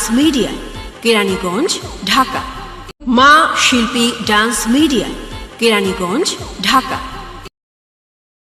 Dance media Keraniganj Dhaka মা শিল্পী dance media Keraniganj Dhaka